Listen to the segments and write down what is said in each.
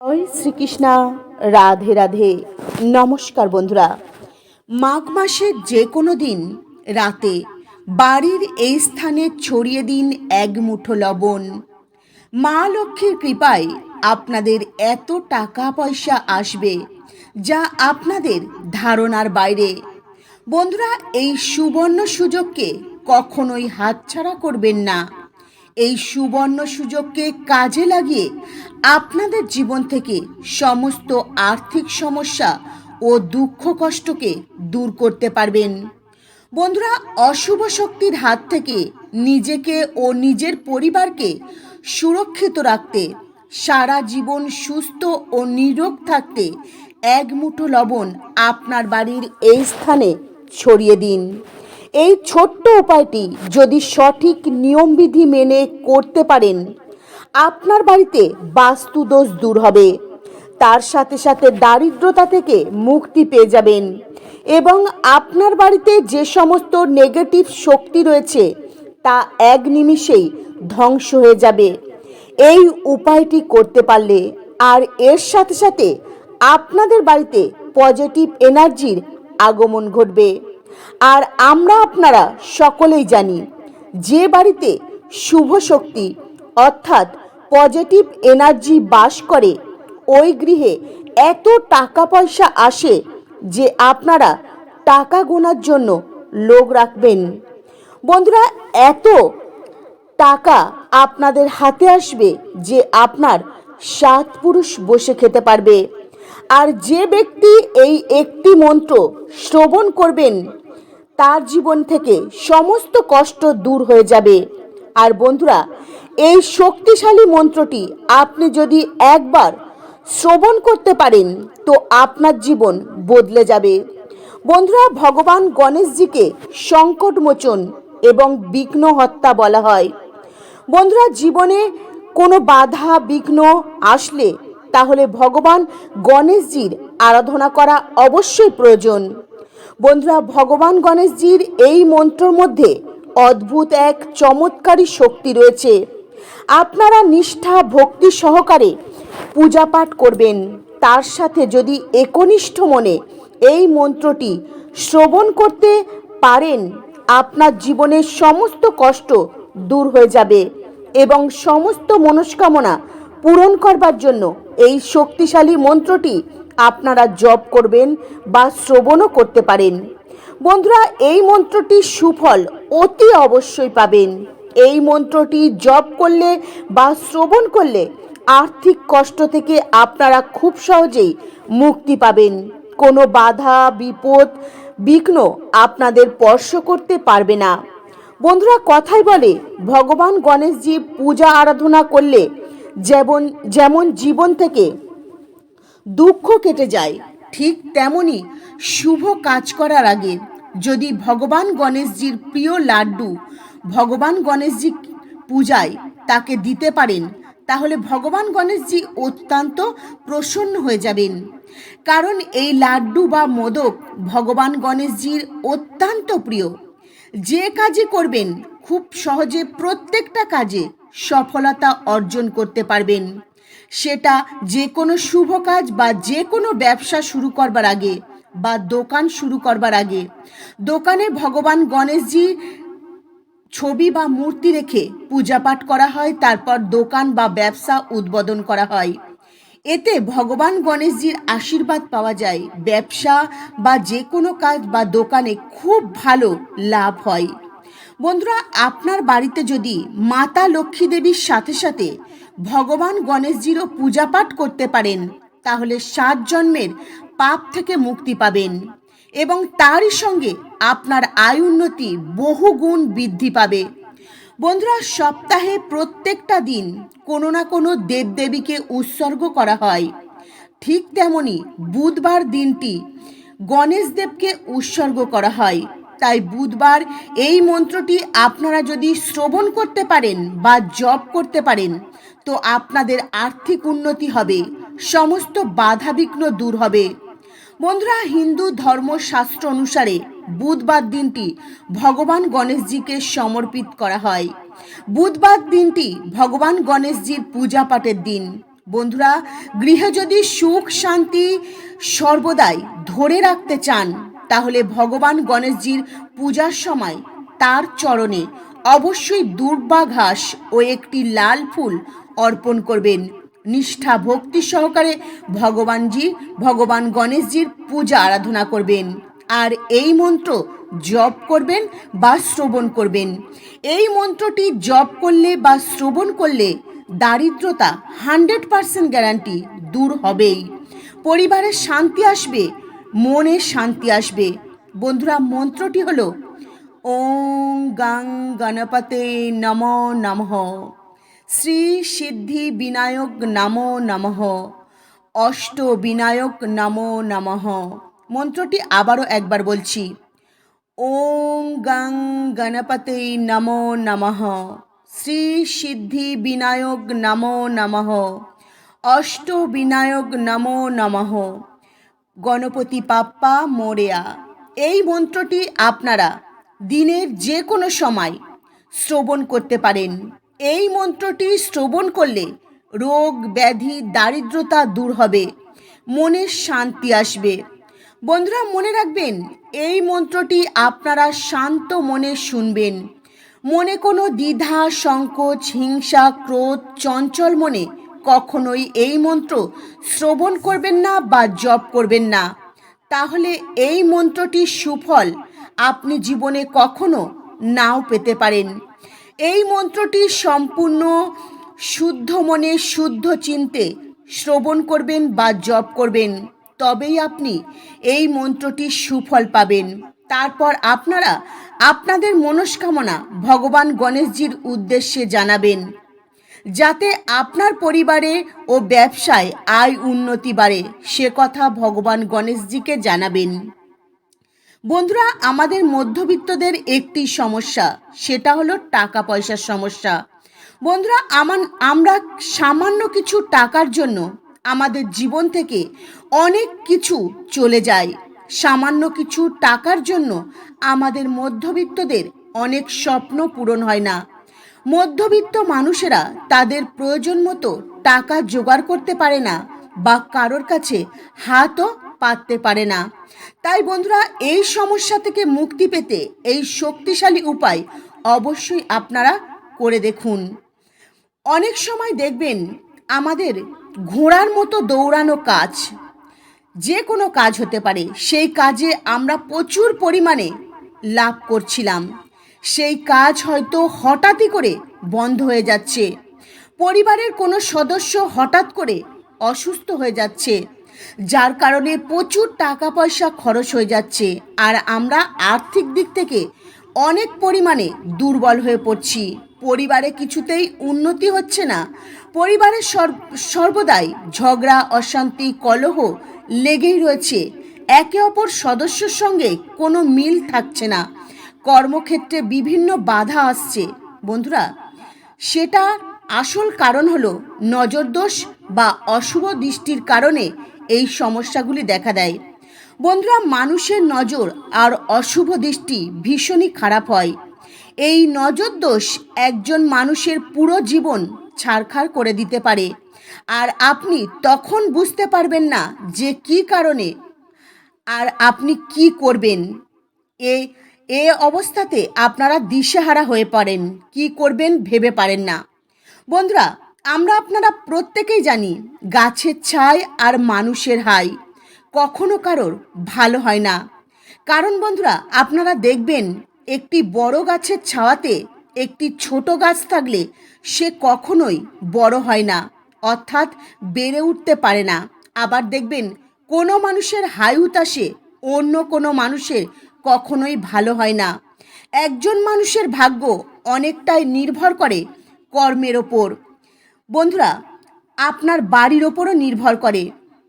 জয় শ্রীকৃষ্ণা। রাধে রাধে। নমস্কার বন্ধুরা। মাঘ মাসের যে কোনো দিন রাতে বাড়ির এই স্থানে ছড়িয়ে দিন এক মুঠো লবণ। মা লক্ষ্মীর কৃপায় আপনাদের এত টাকা পয়সা আসবে যা আপনাদের ধারণার বাইরে। বন্ধুরা, এই সুবর্ণ সুযোগকে কখনোই হাতছাড়া করবেন না। এই সুবর্ণ সুযোগকে কাজে লাগিয়ে আপনাদের জীবন থেকে সমস্ত আর্থিক সমস্যা ও দুঃখ কষ্টকে দূর করতে পারবেন। বন্ধুরা, অশুভ শক্তির হাত থেকে নিজেকে ও নিজের পরিবারকে সুরক্ষিত রাখতে, সারা জীবন সুস্থ ও নিরোগ থাকতে এক মুঠো লবণ আপনার বাড়ির এই স্থানে ছড়িয়ে দিন। এই ছোট্ট উপায়টি যদি সঠিক নিয়মবিধি মেনে করতে পারেন আপনার বাড়িতে বাস্তুদোষ দূর হবে। তার সাথে সাথে দারিদ্রতা থেকে মুক্তি পেয়ে যাবেন। এবং আপনার বাড়িতে যে সমস্ত নেগেটিভ শক্তি রয়েছে, তা এক নিমিষেই ধ্বংস হয়ে যাবে। এই উপায়টি করতে পারলে, আর এর সাথে সাথে আপনাদের বাড়িতে পজিটিভ এনার্জির আগমন ঘটবে। আর আমরা আপনারা সকলেই জানি, যে বাড়িতে শুভ শক্তি অর্থাৎ পজিটিভ এনার্জি বাস করে। ওই গৃহে এত টাকা পয়সা আসে যে আপনারা টাকা গোনার জন্য লোক রাখবেন। বন্ধুরা, এত টাকা আপনাদের হাতে আসবে যে আপনার সাত পুরুষ বসে খেতে পারবে। আর যে ব্যক্তি এই একটি মন্ত্র শ্রবণ করবেন, তার জীবন থেকে সমস্ত কষ্ট দূর হয়ে যাবে। আর বন্ধুরা এই শক্তিশালী মন্ত্রটি আপনি যদি একবার শ্রবণ করতে পারেন, তো আপনার জীবন বদলে যাবে। বন্ধুরা, ভগবান গণেশজিকে সংকটমোচন এবং বিঘ্ন হত্যা বলা হয়। বন্ধুরা, জীবনে কোনো বাধা, বিঘ্ন আসলে তাহলে ভগবান গণেশজির আরাধনা করা অবশ্যই প্রয়োজন। বন্ধুরা, ভগবান গণেশজির এই মন্ত্রর মধ্যে অদ্ভুত এক চমৎকারী শক্তি রয়েছে। আপনারা নিষ্ঠা, ভক্তি সহকারে পূজা পাঠ করবেন। তার সাথে যদি একনিষ্ঠ মনে এই মন্ত্রটি শ্রবণ করতে পারেন, আপনার জীবনের সমস্ত কষ্ট দূর হয়ে যাবে এবং সমস্ত মনস্কামনা পূরণ করবার জন্য এই শক্তিশালী মন্ত্রটি আপনারা জপ করবেন বা শ্রবণও করতে পারেন। বন্ধুরা, এই মন্ত্রটি সুফল অতি অবশ্যই পাবেন। এই মন্ত্রটি জপ করলে বা শ্রবণ করলে আর্থিক কষ্ট থেকে আপনারা খুব সহজেই মুক্তি পাবেন। কোনো বাধা, বিপদ, বিঘ্ন আপনাদের স্পর্শ করতে পারবে না। বন্ধুরা কথাই বলে, ভগবান গণেশজি পূজা আরাধনা করলে যেমন যেমন জীবন থেকে দুঃখ কেটে যায়, ঠিক তেমনি শুভ কাজ করার আগে যদি ভগবান গণেশজির প্রিয় লাড্ডু ভগবান গণেশজি পূজায় তাকে দিতে পারেন, তাহলে ভগবান গণেশজি অত্যন্ত প্রসন্ন হয়ে যাবেন। কারণ এই লাড্ডু বা মোদক ভগবান গণেশজির অত্যন্ত প্রিয়। যে কাজে করবেন, খুব সহজে প্রত্যেকটা কাজে সফলতা অর্জন করতে পারবেন। সেটা যে কোনো শুভ কাজ বা যে কোনো ব্যবসা শুরু করবার আগে বা দোকান শুরু করবার আগে। দোকানে ভগবান গণেশজি ছবি বা মূর্তি রেখে পূজা পাঠ করা হয়, তারপর দোকান বা ব্যবসা উদ্বোধন করা হয়। এতে ভগবান গণেশজির আশীর্বাদ পাওয়া যায়। ব্যবসা বা যে কোনো কাজ বা দোকানে খুব ভালো লাভ হয়। বন্ধুরা, আপনার বাড়িতে যদি মাতা লক্ষ্মী দেবীর সাথে সাথে ভগবান গণেশজিরও পূজা পাঠ করতে পারেন, তাহলে সাত জন্মের পাপ থেকে মুক্তি পাবেন। এবং তারই সঙ্গে আপনার আয় উন্নতি বহুগুণ বৃদ্ধি পাবে। বন্ধুরা, সপ্তাহে প্রত্যেকটা দিন কোনো না কোনো দেবদেবীকে উৎসর্গ করা হয়। ঠিক তেমনি বুধবার দিনটি গণেশ দেবকে উৎসর্গ করা হয়। তাই বুধবার এই মন্ত্রটি আপনারা যদি শ্রবণ করতে পারেন বা জপ করতে পারেন, তো আপনাদের আর্থিক উন্নতি হবে, সমস্ত বাধা বিঘ্ন দূর হবে। বন্ধুরা, হিন্দু ধর্মশাস্ত্র অনুসারে বুধবার দিনটি ভগবান গণেশজিকে সমর্পিত করা হয়। বুধবার দিনটি ভগবান গণেশজির পূজা পাঠের দিন। বন্ধুরা, গৃহে যদি সুখ, শান্তি সর্বদাই ধরে রাখতে চান, তাহলে ভগবান গণেশজির পূজার সময় তার চরণে অবশ্যই দুর্বা ঘাস ও একটি লাল ফুল অর্পণ করবেন। নিষ্ঠা, ভক্তি সহকারে ভগবানজি, ভগবান গণেশজির পূজা আরাধনা করবেন। আর এই মন্ত্র জপ করবেন বা শ্রবণ করবেন। এই মন্ত্রটি জপ করলে বা শ্রবণ করলে দারিদ্রতা হান্ড্রেড পারসেন্ট গ্যারান্টি দূর হবেই। পরিবারের শান্তি আসবে, মনে শান্তি আসবে। বন্ধুরা, মন্ত্রটি হলো ওং গাং গণপতে নম নমঃ। শ্রী সিদ্ধি বিনায়ক নমো নমঃ। অষ্ট বিনায়ক নমো নমঃ। মন্ত্রটি আবারও একবার বলছি। ওং গাং গণপতে নমো নমঃ। শ্রী সিদ্ধি বিনায়ক নমো নমঃ। অষ্ট বিনায়ক নমো নমঃ। গণপতি পাপ্পা মোরেয়া। এই মন্ত্রটি আপনারা দিনের যে কোনো সময় শ্রবণ করতে পারেন। এই মন্ত্রটি শ্রবণ করলে রোগ, ব্যাধি, দারিদ্রতা দূর হবে। মনের শান্তি আসবে। বন্ধুরা, মনে রাখবেন, এই মন্ত্রটি আপনারা শান্ত মনে শুনবেন। মনে কোনো দ্বিধা, সংকোচ, হিংসা, ক্রোধ, চঞ্চল মনে কখনোই এই মন্ত্র শ্রবণ করবেন না বা জপ করবেন না। তাহলে এই মন্ত্রটির সুফল আপনি জীবনে কখনো নাও পেতে পারেন। এই মন্ত্রটি সম্পূর্ণ শুদ্ধ মনে শুদ্ধ চিন্তে শ্রবণ করবেন বা জপ করবেন। তবেই আপনি এই মন্ত্রটির সুফল পাবেন। তারপর আপনারা আপনাদের মনস্কামনা ভগবান গণেশজির উদ্দেশ্যে জানাবেন, যাতে আপনার পরিবারে ও ব্যবসায় আয় উন্নতি বাড়ে। সে কথা ভগবান গণেশজিকে জানাবেন। বন্ধুরা, আমাদের মধ্যবিত্তদের একটি সমস্যা, সেটা হলো টাকা পয়সার সমস্যা। বন্ধুরা আমার আমরা সামান্য কিছু টাকার জন্য আমাদের জীবন থেকে অনেক কিছু চলে যায়। সামান্য কিছু টাকার জন্য আমাদের মধ্যবিত্তদের অনেক স্বপ্ন পূরণ হয় না। মধ্যবিত্ত মানুষেরা তাদের প্রয়োজন মতো টাকা জোগাড় করতে পারে না বা কারোর কাছে হাতও পাততে পারে না। তাই বন্ধুরা, এই সমস্যা থেকে মুক্তি পেতে এই শক্তিশালী উপায় অবশ্যই আপনারা করে দেখুন। অনেক সময় দেখবেন আমাদের ঘোড়ার মতো দৌড়ানো কাজ, যে কোনো কাজ হতে পারে, সেই কাজে আমরা প্রচুর পরিমাণে লাভ করছিলাম। সেই কাজ হয়তো হঠাৎই করে বন্ধ হয়ে যাচ্ছে। পরিবারের কোনো সদস্য হঠাৎ করে অসুস্থ হয়ে যাচ্ছে। যার কারণে প্রচুর টাকা পয়সা খরচ হয়ে যাচ্ছে। আর আমরা আর্থিক দিক থেকে অনেক পরিমাণে দুর্বল হয়ে পড়ছি। পরিবারে কিছুতেই উন্নতি হচ্ছে না। পরিবারের সর্বদাই ঝগড়া, অশান্তি, কলহ লেগেই রয়েছে। একে অপর সদস্যর সঙ্গে কোনো মিল থাকছে না। কর্মক্ষেত্রে বিভিন্ন বাধা আসছে। বন্ধুরা সেটা আসল কারণ হলো নজরদোষ বা অশুভ দৃষ্টির কারণে এই সমস্যাগুলি দেখা দেয়। বন্ধুরা, মানুষের নজর আর অশুভ দৃষ্টি ভীষণই খারাপ হয়। এই নজর দোষ একজন মানুষের পুরো জীবন ছাড়খাড় করে দিতে পারে। আর আপনি তখন বুঝতে পারবেন না যে কি কারণে আর আপনি কি করবেন। এ এ অবস্থাতে আপনারা দিশেহারা হয়ে পড়েন, কি করবেন ভেবে পারেন না। বন্ধুরা আমরা আপনারা প্রত্যেকেই জানি গাছের ছায় আর মানুষের হাই। কখনো কারোর ভালো হয় না। কারণ বন্ধুরা, আপনারা দেখবেন একটি বড় গাছের ছাওয়াতে একটি ছোট গাছ থাকলে সে কখনোই বড় হয় না, অর্থাৎ বেড়ে উঠতে পারে না। আবার দেখবেন কোনো মানুষের হাই উতাসে অন্য কোনো মানুষের কখনোই ভালো হয় না। একজন মানুষের ভাগ্য অনেকটাই নির্ভর করে কর্মের ওপর। বন্ধুরা, আপনার বাড়ির ওপরও নির্ভর করে।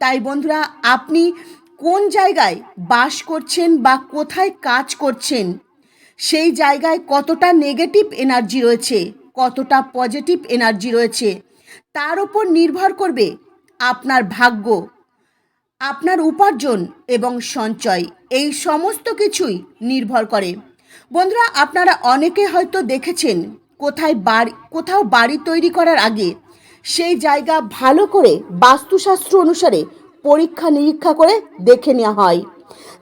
তাই বন্ধুরা, আপনি কোন জায়গায় বাস করছেন বা কোথায় কাজ করছেন, সেই জায়গায় কতটা নেগেটিভ এনার্জি রয়েছে, কতটা পজিটিভ এনার্জি রয়েছে, তার উপর নির্ভর করবে আপনার ভাগ্য, আপনার উপার্জন এবং সঞ্চয়। এই সমস্ত কিছুই নির্ভর করে। বন্ধুরা, আপনারা অনেকে হয়তো দেখেছেন, কোথায় বাড়ি, কোথাও বাড়ি তৈরি করার আগে সেই জায়গা ভালো করে বাস্তুশাস্ত্র অনুসারে পরীক্ষা নিরীক্ষা করে দেখে নেওয়া হয়,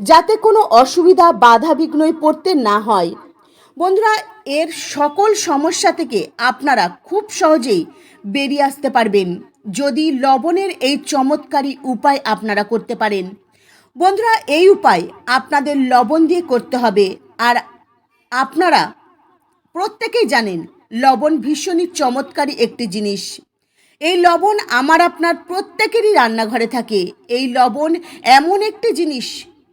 যাতে কোনো অসুবিধা, বাধা বিঘ্নই পড়তে না হয়। বন্ধুরা, এর সকল সমস্যা থেকে আপনারা খুব সহজেই বেরিয়ে আসতে পারবেন, যদি লবণের এই চমৎকারী উপায় আপনারা করতে পারেন। বন্ধুরা, এই উপায় আপনাদের লবণ দিয়ে করতে হবে, আর আপনারা প্রত্যেকেই জানেন, লবণ ভীষণই চমৎকারী একটি জিনিস। এই লবণ আমার আপনার প্রত্যেকেরই রান্নাঘরে থাকে। এই লবণ এমন একটি জিনিস,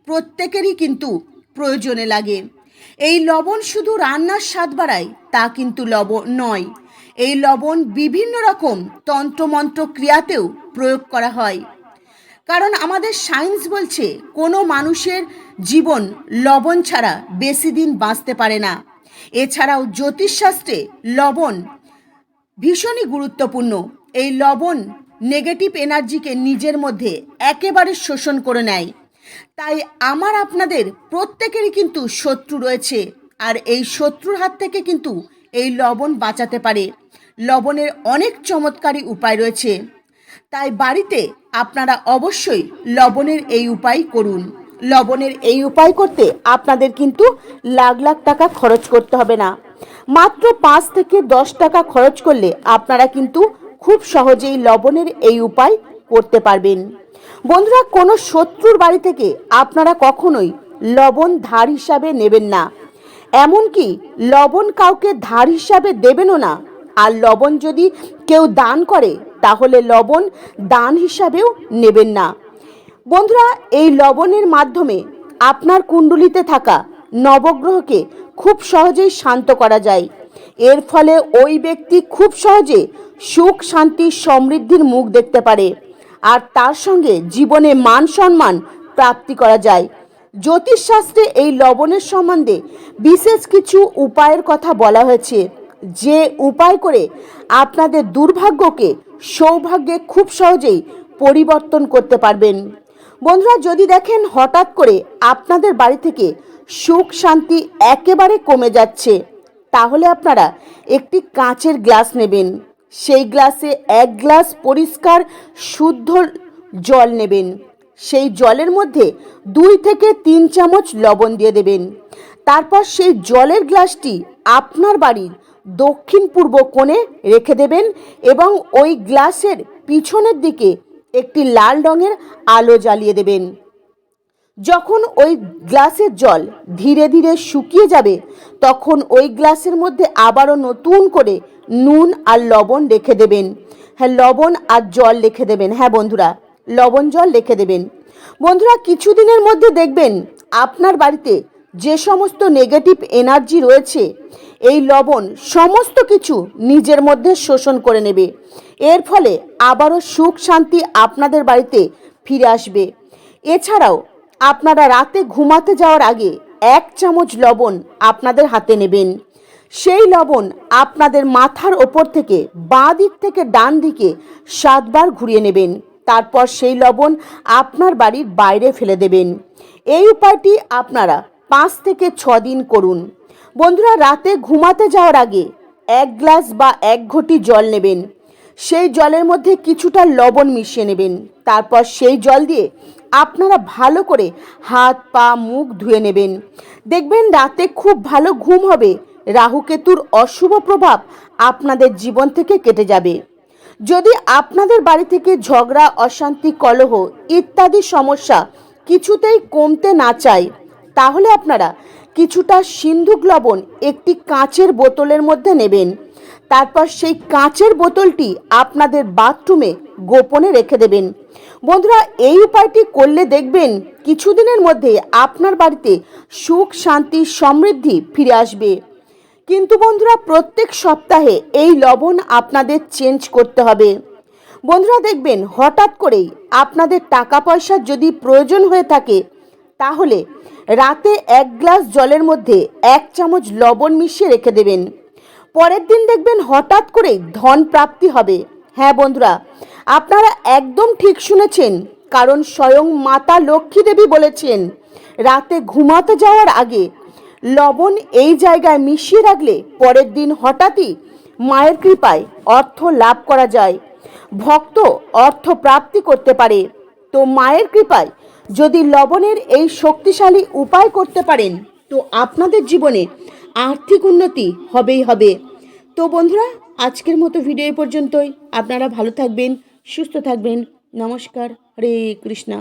প্রত্যেকেরই কিন্তু প্রয়োজনে লাগে। এই লবণ শুধু রান্নার স্বাদ বাড়ায়, তা কিন্তু লবণ নয়। এই লবণ বিভিন্ন রকম তন্ত্রমন্ত্র ক্রিয়াতেও প্রয়োগ করা হয়। কারণ আমাদের সায়েন্স বলছে, কোনো মানুষের জীবন লবণ ছাড়া বেশি দিন বাঁচতে পারে না। এছাড়াও জ্যোতিষশাস্ত্রে লবণ ভীষণই গুরুত্বপূর্ণ। এই লবণ নেগেটিভ এনার্জিকে নিজের মধ্যে একেবারে শোষণ করে নেয়। তাই আমার আপনাদের প্রত্যেকেরই কিন্তু শত্রু রয়েছে আর এই শত্রুর হাত থেকে কিন্তু এই লবণ বাঁচাতে পারে। লবণের অনেক চমৎকারী উপায় রয়েছে। তাই বাড়িতে আপনারা অবশ্যই লবণের এই উপায় করুন। লবণের এই উপায় করতে আপনাদের কিন্তু লাখ লাখ টাকা খরচ করতে হবে না। মাত্র পাঁচ থেকে দশ টাকা খরচ করলে আপনারা কিন্তু খুব সহজেই লবণের এই উপায় করতে পারবেন। বন্ধুরা, কোনো শত্রুর বাড়ি থেকে আপনারা কখনোই লবণ ধার হিসাবে নেবেন না। এমনকি লবণ কাউকে ধার হিসাবে দেবেনও না। আর লবণ যদি কেউ দান করে, তাহলে লবণ দান হিসাবেও নেবেন না। বন্ধুরা, এই লবণের মাধ্যমে আপনার কুণ্ডলিতে থাকা নবগ্রহকে খুব সহজেই শান্ত করা যায়। এর ফলে ওই ব্যক্তি খুব সহজে সুখ, শান্তি, সমৃদ্ধির মুখ দেখতে পারে। আর তার সঙ্গে জীবনে মান সম্মান প্রাপ্তি করা যায়। জ্যোতিষশাস্ত্রে এই লবণের সম্বন্ধে বিশেষ কিছু উপায়ের কথা বলা হয়েছে, যে উপায় করে আপনাদের দুর্ভাগ্যকে সৌভাগ্যে খুব সহজেই পরিবর্তন করতে পারবেন। বন্ধুরা, যদি দেখেন হঠাৎ করে আপনাদের বাড়ি থেকে সুখ, শান্তি একেবারে কমে যাচ্ছে তাহলে আপনারা একটি কাঁচের গ্লাস নেবেন। সেই গ্লাসে এক গ্লাস পরিষ্কার, শুদ্ধ জল নেবেন। সেই জলের মধ্যে দুই থেকে তিন চামচ লবণ দিয়ে দেবেন। তারপর সেই জলের গ্লাসটি আপনার বাড়ির দক্ষিণ পূর্ব কোণে রেখে দেবেন এবং ওই গ্লাসের পিছনের দিকে একটি লাল রঙের আলো জ্বালিয়ে দেবেন। যখন ওই গ্লাসের জল ধীরে ধীরে শুকিয়ে যাবে, তখন ওই গ্লাসের মধ্যে আবারও নতুন করে নুন আর লবণ রেখে দেবেন। হ্যাঁ লবণ আর জল রেখে দেবেন। হ্যাঁ বন্ধুরা, লবণ, জল রেখে দেবেন। বন্ধুরা, কিছুদিনের মধ্যে দেখবেন আপনার বাড়িতে যে সমস্ত নেগেটিভ এনার্জি রয়েছে, এই লবণ সমস্ত কিছু নিজের মধ্যে শোষণ করে নেবে। এর ফলে আবারও সুখ শান্তি আপনাদের বাড়িতে ফিরে আসবে। এছাড়াও আপনারা রাতে ঘুমাতে যাওয়ার আগে এক চামচ লবণ আপনাদের হাতে নেবেন। সেই লবণ আপনাদের মাথার ওপর থেকে বাঁ দিক থেকে ডান দিকে সাতবার ঘুরিয়ে নেবেন। তারপর সেই লবণ আপনার বাড়ির বাইরে ফেলে দেবেন। এই উপায়টি আপনারা পাঁচ থেকে ছ দিন করুন। বন্ধুরা, রাতে ঘুমাতে যাওয়ার আগে এক গ্লাস বা এক ঘটি জল নেবেন। সেই জলের মধ্যে কিছুটা লবণ মিশিয়ে নেবেন। তারপর সেই জল দিয়ে আপনারা ভালো করে হাত, পা, মুখ ধুয়ে নেবেন। দেখবেন রাতে খুব ভালো ঘুম হবে। রাহুকেতুর অশুভ প্রভাব আপনাদের জীবন থেকে কেটে যাবে। যদি আপনাদের বাড়ি থেকে ঝগড়া, অশান্তি, কলহ ইত্যাদি সমস্যা কিছুতেই কমতে না চায়, তাহলে আপনারা কিছুটা সিন্ধুক লবণ একটি কাঁচের বোতলের মধ্যে নেবেন। তারপর সেই কাঁচের বোতলটি আপনাদের বাথরুমে গোপনে রেখে দেবেন। বন্ধুরা, এই উপায়টি করলে দেখবেন কিছুদিনের মধ্যে আপনার বাড়িতে সুখ, শান্তি, সমৃদ্ধি ফিরে আসবে। কিন্তু বন্ধুরা, প্রত্যেক সপ্তাহে এই লবণ আপনাদের চেঞ্জ করতে হবে। বন্ধুরা, দেখবেন হঠাৎ করেই আপনাদের টাকা পয়সার যদি প্রয়োজন হয়ে থাকে, তাহলে রাতে এক গ্লাস জলের মধ্যে এক চামচ লবণ মিশিয়ে রেখে দেবেন। পরের দিন দেখবেন হঠাৎ করেই ধন প্রাপ্তি হবে। হ্যাঁ বন্ধুরা আপনারা একদম ঠিক শুনেছেন, কারণ স্বয়ং মাতা লক্ষ্মী দেবী বলেছেন, রাতে ঘুমাতে যাওয়ার আগে লবণ এই জায়গায় মিশিয়ে রাখলে পরের দিন হঠাৎই মায়ের কৃপায় অর্থ লাভ করা যায়। ভক্ত অর্থ প্রাপ্তি করতে পারে। তো মায়ের কৃপায় যদি লবণের এই শক্তিশালী উপায় করতে পারেন, তো আপনাদের জীবনে আর্থিক উন্নতি হবেই হবে। তো বন্ধুরা, আজকের মতো ভিডিও পর্যন্তই। আপনারা ভালো থাকবেন। সুস্থ থাকবেন। নমস্কার। হরে কৃষ্ণা।